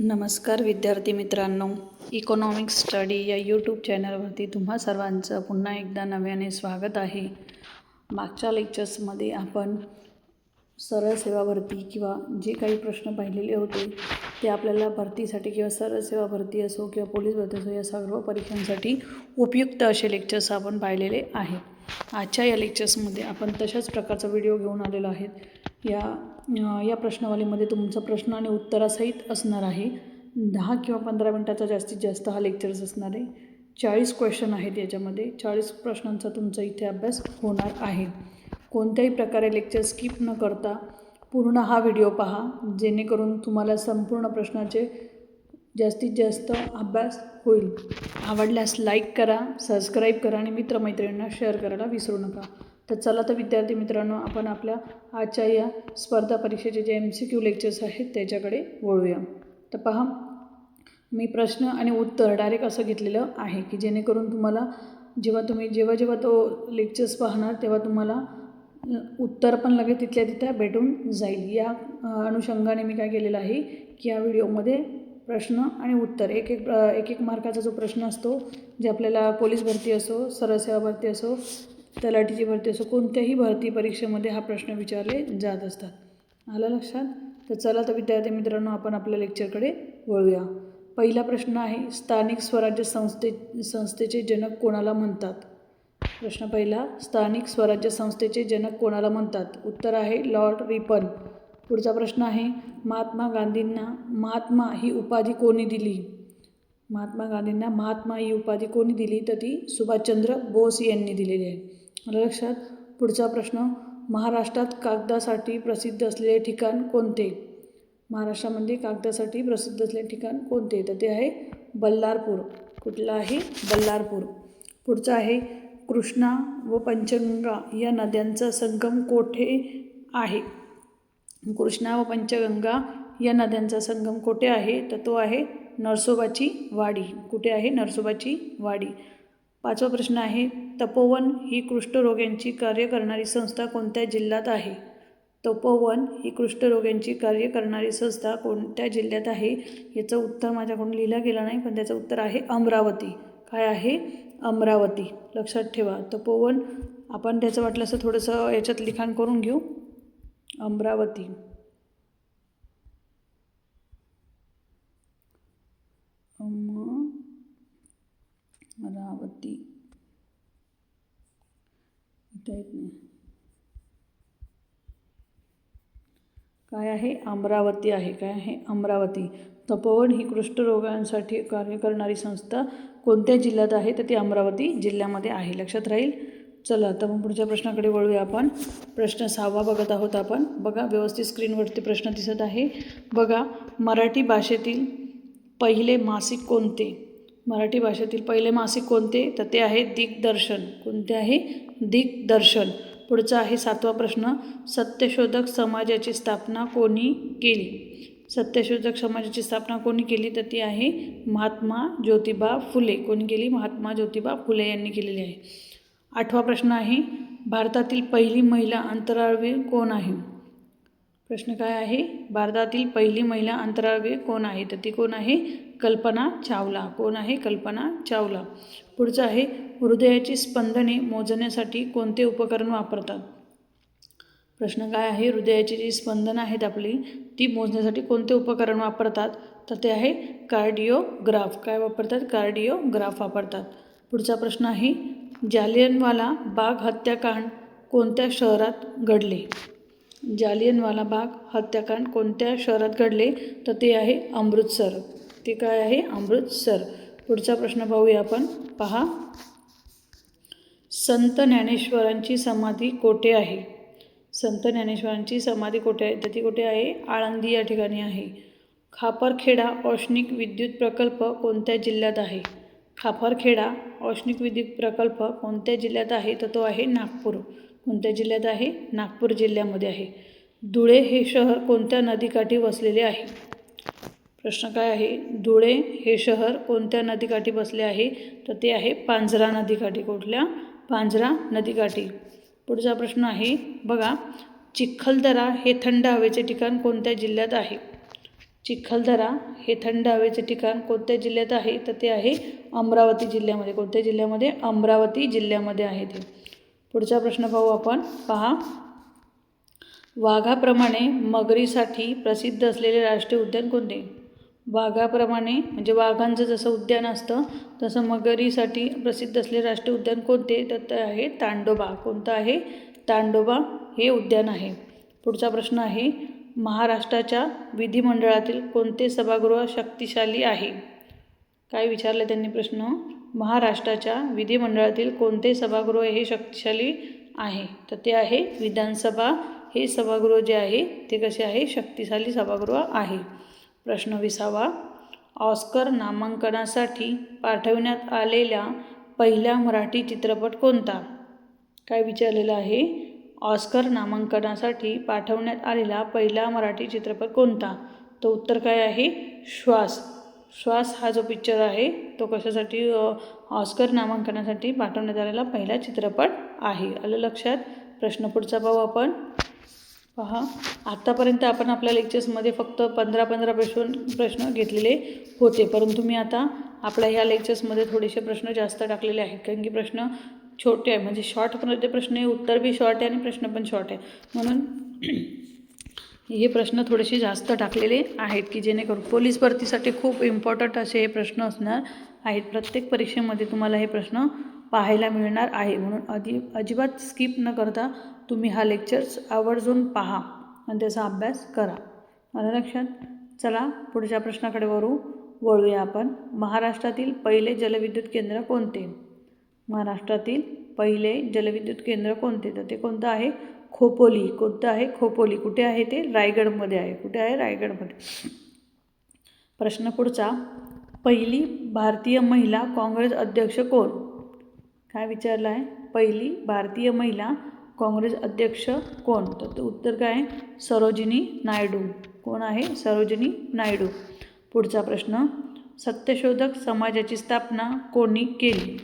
नमस्कार विद्यार्थी मित्रांनो. इकॉनॉमिक्स स्टडी या यूट्यूब चॅनलवरती तुम्हा सर्वांचं पुन्हा एकदा नव्याने स्वागत आहे. मागच्या लेक्चर्समध्ये आपण सरळ सेवा भरती किंवा जे काही प्रश्न पाहिलेले होते ते आपल्याला भरतीसाठी किंवा सरळ सेवा भरती असो किंवा पोलीस भरती असो या सर्व परीक्षांसाठी उपयुक्त असे लेक्चर्स आपण पाहिलेले आहेत. आजच्या या लेक्चर्समध्ये आपण तशाच प्रकारचा व्हिडिओ घेऊन आलेलो आहेत. या या प्रश्नावलीमध्ये तुमचा प्रश्न आणि उत्तरासहित असणार आहे. दहा किंवा पंधरा मिनटाचा जास्तीत जास्त हा लेक्चर्स असणार आहे. चाळीस क्वेश्चन आहेत याच्यामध्ये. चाळीस प्रश्नांचा तुमचा इथे अभ्यास होणार आहे. कोणत्याही प्रकारे लेक्चर स्किप न करता पूर्ण हा व्हिडिओ पहा जेणेकरून तुम्हाला संपूर्ण प्रश्नाचे जास्तीत जास्त अभ्यास होईल. आवडल्यास लाईक करा सबस्क्राईब करा आणि मित्रमैत्रिणींना शेअर करायला विसरू नका. तर चला तर विद्यार्थी मित्रांनो आपण आपल्या आजच्या या स्पर्धा परीक्षेचे जे एम सी क्यू लेक्चर्स आहेत त्याच्याकडे वळूया. तर पहा मी प्रश्न आणि उत्तर डायरेक्ट असं घेतलेलं आहे की जेणेकरून तुम्हाला जेव्हा तुम्ही जेव्हा जेव्हा तो लेक्चर्स पाहणार तेव्हा तुम्हाला उत्तर पण लगेच तिथल्या तिथं भेटून जाईल. या अनुषंगाने मी काय केलेलं आहे की या व्हिडिओमध्ये प्रश्न आणि उत्तर एक एक एक एक मार्काचा जो प्रश्न असतो जे आपल्याला पोलीस भरती असो सरळसेवा भरती असो तलाठीची भरती असो कोणत्याही भरती परीक्षेमध्ये हा प्रश्न विचारले जात असतात. आलं लक्षात? तर चला तर विद्यार्थी मित्रांनो आपण आपल्या लेक्चरकडे वळूया. पहिला प्रश्न आहे स्थानिक स्वराज्य संस्थे संस्थेचे जनक कोणाला म्हणतात? प्रश्न पहिला स्थानिक स्वराज्य संस्थेचे जनक कोणाला म्हणतात? उत्तर आहे लॉर्ड रिपन. पुढचा प्रश्न आहे महात्मा गांधींना महात्मा ही उपाधी कोणी दिली? महात्मा गांधींना महात्मा ही उपाधी कोणी दिली? तर ती सुभाषचंद्र बोस यांनी दिलेली आहे. लक्षात. पुढचा प्रश्न महाराष्ट्रात कागदासाठी प्रसिद्ध असलेले ठिकाण कोणते? महाराष्ट्रामध्ये कागदासाठी प्रसिद्ध असलेले ठिकाण कोणते? तर ते आहे बल्लारपूर. कुठलं आहे बल्लारपूर. पुढचं आहे कृष्णा व पंचगंगा या नद्यांचा संगम कोठे आहे? कृष्णा व पंचगंगा या नद्यांचा संगम कोठे आहे? तर तो आहे नरसोबाची वाडी. कुठे आहे? नरसोबाची वाडी. पाचवा प्रश्न आहे तपोवन ही कुष्ठरोग्यांची कार्य करणारी संस्था कोणत्या जिल्ह्यात आहे? तपोवन ही कुष्ठरोग्यांची कार्य करणारी संस्था कोणत्या जिल्ह्यात आहे? याचं उत्तर माझ्याकडून लिहिलं गेलं नाही पण त्याचं उत्तर आहे अमरावती. काय आहे? अमरावती. लक्षात ठेवा तपोवन आपण त्याचं वाटलं असं थोडंसं याच्यात लिखाण करून घेऊ. अमरावती. अमरावती येत नाही काय आहे? अमरावती आहे. काय आहे? अमरावती. तपोवन ही कुष्ठरोगांसाठी कार्य करणारी संस्था कोणत्या जिल्ह्यात आहे? तर ती अमरावती जिल्ह्यामध्ये आहे. लक्षात राहील? चला तर मग पुढच्या प्रश्नाकडे वळूया आपण. प्रश्न सहावा बघत आहोत आपण. बघा व्यवस्थित स्क्रीनवरती प्रश्न दिसत आहे. बघा मराठी भाषेतील पहिले मासिक कोणते? मराठी भाषेतील पहिले मासिक कोणते? तर ते आहे दिग्दर्शन. कोणते आहे? दिग्दर्शन. पुढचा आहे सातवा प्रश्न. सत्यशोधक समाजाची स्थापना कोणी केली? सत्यशोधक समाजाची स्थापना कोणी केली? तर ती आहे महात्मा ज्योतिबा फुले. कोणी केली? महात्मा ज्योतिबा फुले यांनी केलेली आहे. आठवा प्रश्न आहे भारतातील पहिली महिला अंतराळवीर कोण आहे? प्रश्न काय आहे? भारतातील पहिली महिला अंतराळवीर कोण आहे? तर ती कोण आहे? कल्पना चावला. कोण आहे कल्पना चावला? पुढचं आहे हृदयाची स्पंदने मोजण्यासाठी कोणते उपकरण वापरतात? प्रश्न काय आहे? हृदयाची जी स्पंदनं आहेत आपली ती मोजण्यासाठी कोणते उपकरण वापरतात? तर ते आहे कार्डिओग्राफ. काय वापरतात? कार्डिओग्राफ वापरतात. पुढचा प्रश्न आहे जालियनवाला बाग हत्याकांड कोणत्या शहरात घडले? जालियनवाला बाग हत्याकांड कोणत्या शहरात घडले? तर ते आहे अमृतसर. ते काय आहे? अमृतसर पुढचा प्रश्न पाहूया आपण. पहा. संत ज्ञानेश्वरांची समाधी कोठे आहे? संत ज्ञानेश्वरांची समाधी कुठे आहे? तर ती कुठे आहे? आळंदी या ठिकाणी आहे. खापरखेडा औष्णिक विद्युत प्रकल्प कोणत्या जिल्ह्यात आहे? खापरखेडा औष्णिक विद्युत प्रकल्प कोणत्या जिल्ह्यात आहे? तर तो आहे नागपूर. कोणत्या जिल्ह्यात आहे? नागपूर जिल्ह्यामध्ये आहे. धुळे हे शहर कोणत्या नदीकाठी वसलेले आहे? प्रश्न काय आहे? धुळे हे शहर कोणत्या नदीकाठी बसले आहे? तर ते आहे पांझरा नदीकाठी. कुठल्या? पांझरा नदीकाठी. पुढचा प्रश्न आहे बघा चिखलदरा हे थंड हवेचे ठिकाण कोणत्या जिल्ह्यात आहे? चिखलदरा हे थंड हवेचे ठिकाण कोणत्या जिल्ह्यात आहे? तर ते आहे अमरावती जिल्ह्यामध्ये. कोणत्या जिल्ह्यामध्ये? अमरावती जिल्ह्यामध्ये आहे ते. पुढचा प्रश्न पाहू आपण. पहा. वाघाप्रमाणे मगरीसाठी प्रसिद्ध असलेले राष्ट्रीय उद्यान कोणते? वाघाप्रमाणे म्हणजे वाघांचं जसं उद्यान असतं तसं मगरीसाठी प्रसिद्ध असलेले राष्ट्रीय उद्यान कोणते? तर ते आहे तांडोबा. कोणतं आहे? तांडोबा हे उद्यान आहे. पुढचा प्रश्न आहे महाराष्ट्राच्या विधिमंडळातील कोणते सभागृह शक्तिशाली आहे? काय विचारलं त्यांनी प्रश्न? महाराष्ट्राच्या विधिमंडळातील कोणते सभागृह हे शक्तिशाली आहे? तर ते आहे विधानसभा. हे सभागृह जे आहे ते कसे आहे? शक्तिशाली सभागृह आहे. प्रश्न विसावा. ऑस्कर नामांकनासाठी पाठवण्यात आलेला पहिला मराठी चित्रपट कोणता? काय विचारलेलं आहे? ऑस्कर नामांकनासाठी पाठवण्यात आलेला पहिला मराठी चित्रपट कोणता? तो उत्तर काय आहे? श्वास. श्वास हा जो पिक्चर आहे तो कशासाठी ऑस्कर नामांकनासाठी पाठवण्यात आलेला पहिला चित्रपट आहे? आलं लक्षात? प्रश्न पुढचा पाहू आपण. पहा. आत्तापर्यंत आपण आपल्या लेक्चर्समध्ये फक्त पंधरा पंधरा प्रश्न प्रश्न घेतलेले होते. परंतु मी आता आपल्या ह्या लेक्चर्समध्ये थोडेसे प्रश्न जास्त टाकलेले आहेत. कारण की प्रश्न छोटे आहे म्हणजे शॉर्टमध्ये प्रश्न आहे उत्तर बी शॉर्ट आहे आणि प्रश्न पण शॉर्ट आहे. म्हणून हे प्रश्न थोडेसे जास्त टाकलेले आहेत की जेणेकरून पोलीस भरतीसाठी खूप इम्पॉर्टंट असे हे प्रश्न असणार आहेत. प्रत्येक परीक्षेमध्ये तुम्हाला हे प्रश्न पाहायला मिळणार आहे म्हणून अधि अजिबात स्किप न करता तुम्ही हा लेक्चर्स आवर्जून पहा आणि त्याचा अभ्यास करा. मला लक्षात? चला पुढच्या प्रश्नाकडे वरू वळूया आपण. महाराष्ट्रातील पहिले जलविद्युत केंद्र कोणते? महाराष्ट्रातील पहिले जलविद्युत केंद्र कोणते? तर ते कोणतं आहे? खोपोली. कोणतं आहे? खोपोली. कुठे आहे ते? रायगडमध्ये आहे. कुठे आहे? रायगडमध्ये. प्रश्न पुढचा. पहिली भारतीय महिला काँग्रेस अध्यक्ष कोण? काय विचारलं आहे पहिली भारतीय महिला काँग्रेस अध्यक्ष कोण? तर ते उत्तर काय आहे? सरोजिनी नायडू. कोण आहे? सरोजिनी नायडू. पुढचा प्रश्न सत्यशोधक समाजाची स्थापना कोणी केली?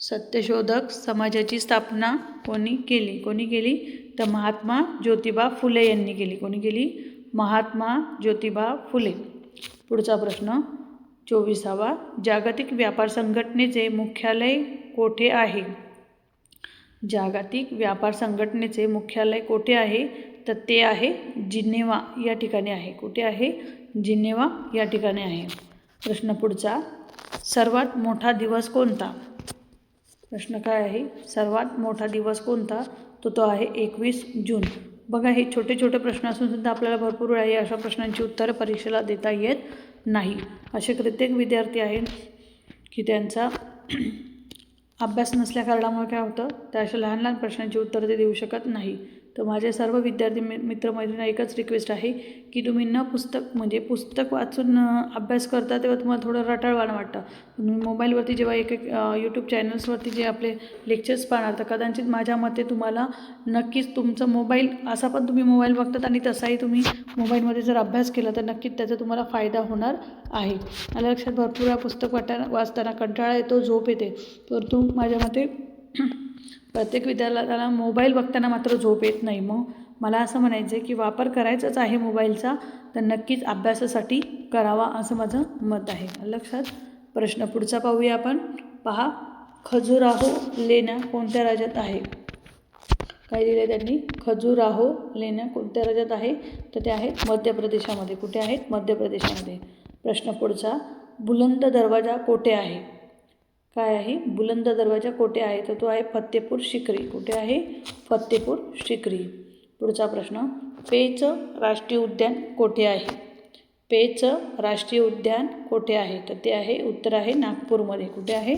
सत्यशोधक समाजाची स्थापना कोणी केली? कोणी केली? तर महात्मा ज्योतिबा फुले यांनी केली. कोणी केली? महात्मा ज्योतिबा फुले. पुढचा प्रश्न चोवीसावा जागतिक व्यापार संघटनेचे मुख्यालय कोठे आहे? जागतिक व्यापार संघटनेचे मुख्यालय कोठे आहे? तर ते आहे जिनेवा या ठिकाणी आहे. कुठे आहे? जिनेवा या ठिकाणी आहे. प्रश्न पुढचा. सर्वात मोठा दिवस कोणता? प्रश्न काय आहे? सर्वात मोठा दिवस कोणता? तो तो आहे एकवीस जून. बघा हे छोटे छोटे प्रश्न असून सुद्धा आपल्याला भरपूर वेळा या अशा प्रश्नांची उत्तरं परीक्षेला देता येत नाही. असे प्रत्येक विद्यार्थी आहेत की त्यांचा अभ्यास नसल्या कारणामुळे काय होतं? त्या अशा लहान लहान प्रश्नांची उत्तरं ते देऊ शकत नाही. तर माझे सर्व विद्यार्थी मि मित्रमैत्रिणींना एकच रिक्वेस्ट आहे की तुम्ही न पुस्तक म्हणजे पुस्तक वाचून अभ्यास करता तेव्हा तुम्हाला थोडं रटाळवाणं वाटतं. तुम्ही मोबाईलवरती जेव्हा एक एक यूट्यूब चॅनल्सवरती जे आपले लेक्चर्स पाहणार तर कदाचित माझ्या मते तुम्हाला नक्कीच तुमचं मोबाईल असा पण तुम्ही मोबाईल बघतात आणि तसाही तुम्ही मोबाईलमध्ये जर अभ्यास केला तर नक्कीच त्याचा तुम्हाला फायदा होणार आहे. मला लक्षात भरपूर पुस्तक वाटा वाचताना कंटाळा येतो झोप येते. परंतु माझ्या मते प्रत्येक विद्यार्थ्याला मोबाईल बघताना मात्र झोप येत नाही. मग मला असं म्हणायचं आहे की वापर करायचाच आहे मोबाईलचा तर नक्कीच अभ्यासासाठी करावा असं माझं मत आहे. लक्षात? प्रश्न पुढचा पाहूया आपण. पहा खजुराहो लेण्या कोणत्या राज्यात आहे? काय दिलं त्यांनी? खजुराहो लेण्या कोणत्या राज्यात आहे? तर ते आहेत मध्य प्रदेशामध्ये कुठे आहेत? मध्य प्रदेशामध्ये प्रश्न पुढचा. बुलंद दरवाजा कोठे आहे? काय आहे? बुलंद दरवाजा कोठे आहे? तर तो आहे फत्तेपूर शिकरी. कुठे आहे? फत्तेपूर शिकरी. पुढचा प्रश्न पेच राष्ट्रीय उद्यान कोठे आहे? पेच राष्ट्रीय उद्यान कोठे आहे? तर ते आहे उत्तर आहे नागपूरमध्ये. कुठे आहे?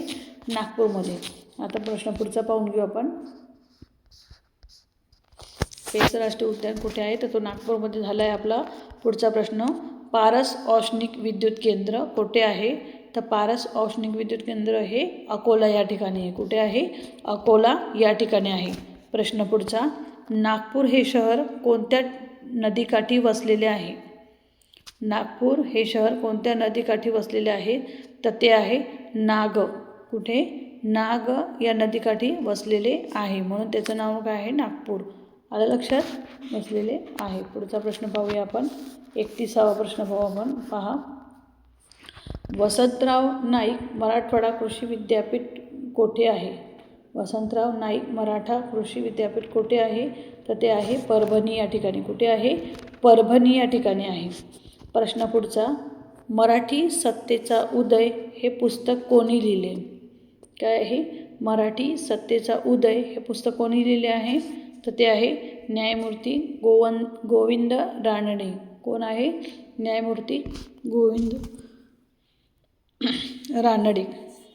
नागपूरमध्ये. आता प्रश्न पुढचा पाहून घेऊ आपण. पेच राष्ट्रीय उद्यान कुठे आहे? तर तो नागपूरमध्ये झाला आहे आपला पुढचा प्रश्न. पारस औष्णिक विद्युत केंद्र कोठे आहे? तर पारस औष्णिक विद्युत केंद्र हे अकोला या ठिकाणी आहे. कुठे आहे? अकोला या ठिकाणी आहे. प्रश्न पुढचा नागपूर हे शहर कोणत्या नदीकाठी वसलेले आहे? नागपूर हे शहर कोणत्या नदीकाठी वसलेले आहे? तर ते आहे नाग. कुठे? नाग या नदीकाठी वसलेले आहे. म्हणून त्याचं नाव काय आहे? नागपूर. आलं लक्षात? वसलेले आहे. पुढचा प्रश्न पाहूया आपण. एकतीसावा प्रश्न पाहू आपण. पहा. वसंतराव नाईक मराठवाडा कृषी विद्यापीठ कोठे आहे? वसंतराव नाईक मराठा कृषी विद्यापीठ कोठे आहे? तर ते आहे परभणी या ठिकाणी. कुठे आहे? परभणी या ठिकाणी आहे. प्रश्न पुढचा मराठी सत्तेचा उदय हे पुस्तक कोणी लिहिले? काय आहे? मराठी सत्तेचा उदय हे पुस्तक कोणी लिहिले आहे? तर ते आहे न्यायमूर्ती गोवन गोविंद रानडे. कोण आहे? न्यायमूर्ती गोविंद रानडे.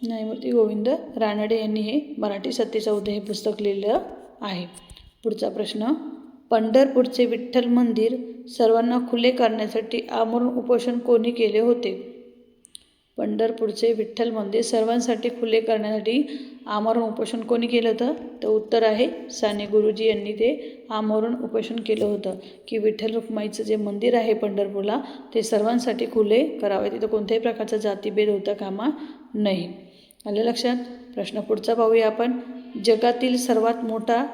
न्यायमूर्ती गोविंद रानडे यांनी हे मराठी सत्तेचा हे पुस्तक लिहिलं आहे. पुढचा प्रश्न पंढरपूरचे विठ्ठल मंदिर सर्वांना खुले करण्यासाठी आमरण उपोषण कोणी केले होते? पंढरपूरचे विठ्ठल मंदिर सर्वांसाठी खुले करण्यासाठी आमरण उपोषण कोणी केलं होतं? तर उत्तर आहे साने गुरुजी यांनी ते आमरण उपोषण केलं होतं. की विठ्ठल रुक्माईचं जे मंदिर आहे पंढरपूरला ते सर्वांसाठी खुले करावे. तिथं कोणत्याही प्रकारचा जातीभेद होता कामा नाही. आलं लक्षात? प्रश्न पुढचा पाहूया आपण. जगातील सर्वात मोठा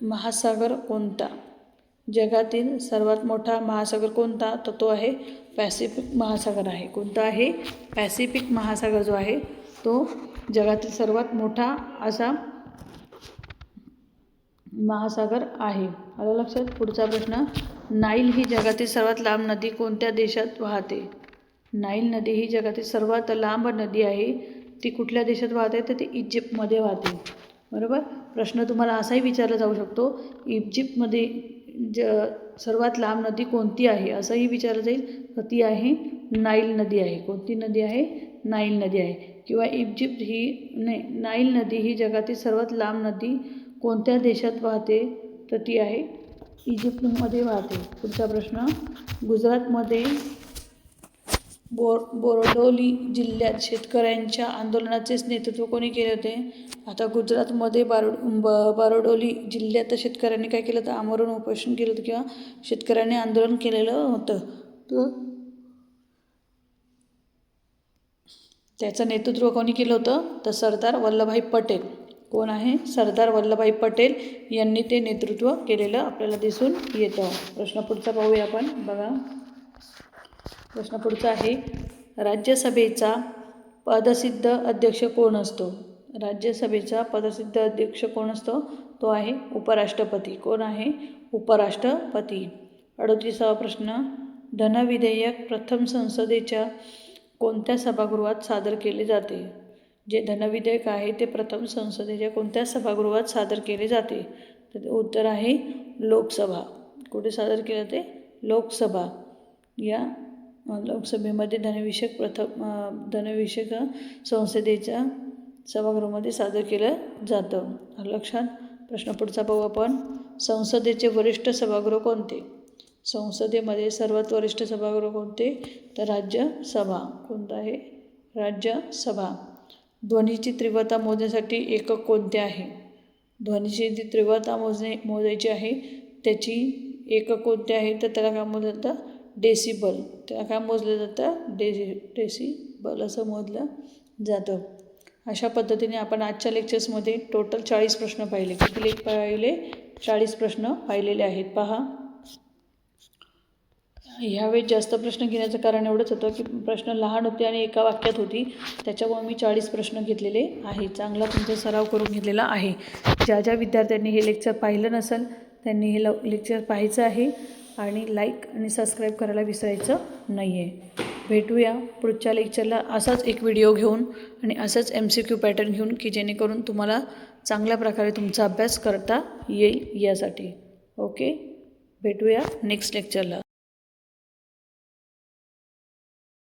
महासागर कोणता? जगातील सर्वात मोठा महासागर कोणता? तर तो आहे पॅसिफिक महासागर आहे. कोणता आहे? पॅसिफिक महासागर जो आहे तो जगातील सर्वात मोठा असा महासागर आहे. आलं लक्षात? पुढचा प्रश्न. नाईल ही जगातील सर्वात लांब नदी कोणत्या देशात वाहते? नाईल नदी ही जगातील सर्वात लांब नदी आहे. ती कुठल्या देशात वाहते? तर ती इजिप्तमध्ये वाहते. बरोबर? प्रश्न तुम्हाला असाही विचारला जाऊ शकतो इजिप्तमध्ये ज सर्वात लांब नदी कोणती आहे? असंही विचारलं जाईल. तर ती आहे नाईल नदी आहे. कोणती नदी आहे? नाईल नदी आहे. किंवा इजिप्त ही नाही नाईल नदी ही जगातील सर्वात लांब नदी कोणत्या देशात वाहते? तर ती आहे इजिप्तमध्ये वाहते. पुढचा प्रश्न. गुजरातमध्ये बोर बोरडोली जिल्ह्यात शेतकऱ्यांच्या आंदोलनाचेच नेतृत्व कोणी केले होते? आता गुजरातमध्ये बारो ब बारोडोली जिल्ह्यात शेतकऱ्यांनी काय केलं तर आमरण उपोषण केलं होतं किंवा शेतकऱ्यांनी आंदोलन केलेलं होतं. तर त्याचं नेतृत्व कोणी केलं होतं? तर सरदार वल्लभभाई पटेल. कोण आहे? सरदार वल्लभभाई पटेल यांनी ते नेतृत्व केलेलं आपल्याला दिसून येतं. प्रश्न पुढचा पाहूया आपण. बघा. प्रश्न पुढचा आहे राज्यसभेचा पदसिद्ध अध्यक्ष कोण असतो? राज्यसभेचा पदसिद्ध अध्यक्ष कोण असतो? तो आहे उपराष्ट्रपती. कोण आहे? उपराष्ट्रपती. अडतीसावा प्रश्न. धनविधेयक प्रथम संसदेच्या कोणत्या सभागृहात सादर केले जाते? जे धनविधेयक आहे ते प्रथम संसदेच्या कोणत्या सभागृहात सादर केले जाते? तर उत्तर आहे लोकसभा. कुठे सादर केलं जाते? लोकसभा. या लोकसभेमध्ये धनविषयक प्रथम धनविषयक संसदेच्या सभागृहामध्ये सादर केलं जातं. लक्षात? प्रश्न पुढचा पाहू आपण. संसदेचे वरिष्ठ सभागृह कोणते? संसदेमध्ये सर्वात वरिष्ठ सभागृह कोणते? तर राज्यसभा. कोणतं आहे? राज्यसभा. ध्वनीची तीव्रता मोजण्यासाठी एकक कोणते आहे? ध्वनीची जी तीव्रता मोजणे मोजायची आहे त्याची एकक कोणते आहे? तर त्याला काय मोजलं जातं? डेसिबल. त्याला काय मोजलं जातं? डेसि डेसिबल असं मोजलं जातं. अशा पद्धतीने आपण आजच्या लेक्चर्समध्ये टोटल चाळीस प्रश्न पाहिले. किती लेख पाहिले? चाळीस प्रश्न पाहिलेले आहेत. पहा. ह्यावेळेस जास्त प्रश्न घेण्याचं कारण एवढंच होतं की प्रश्न लहान होते आणि एका वाक्यात होती. त्याच्यामुळे मी चाळीस प्रश्न घेतलेले आहे. चांगला तुमचा सराव करून घेतलेला आहे. ज्या ज्या विद्यार्थ्यांनी हे लेक्चर पाहिलं नसेल त्यांनी हे ल लेक्चर पाहायचं आहे आणि लाईक आणि सबस्क्राईब करायला विसरायचं नाही आहे भेटूया पुढच्या लेक्चरला असाच एक व्हिडिओ घेऊन आणि असंच एम सी क्यू पॅटर्न घेऊन की जेणेकरून तुम्हाला चांगल्या प्रकारे तुमचा अभ्यास करता येईल यासाठी. ओके? भेटूया नेक्स्ट लेक्चरला.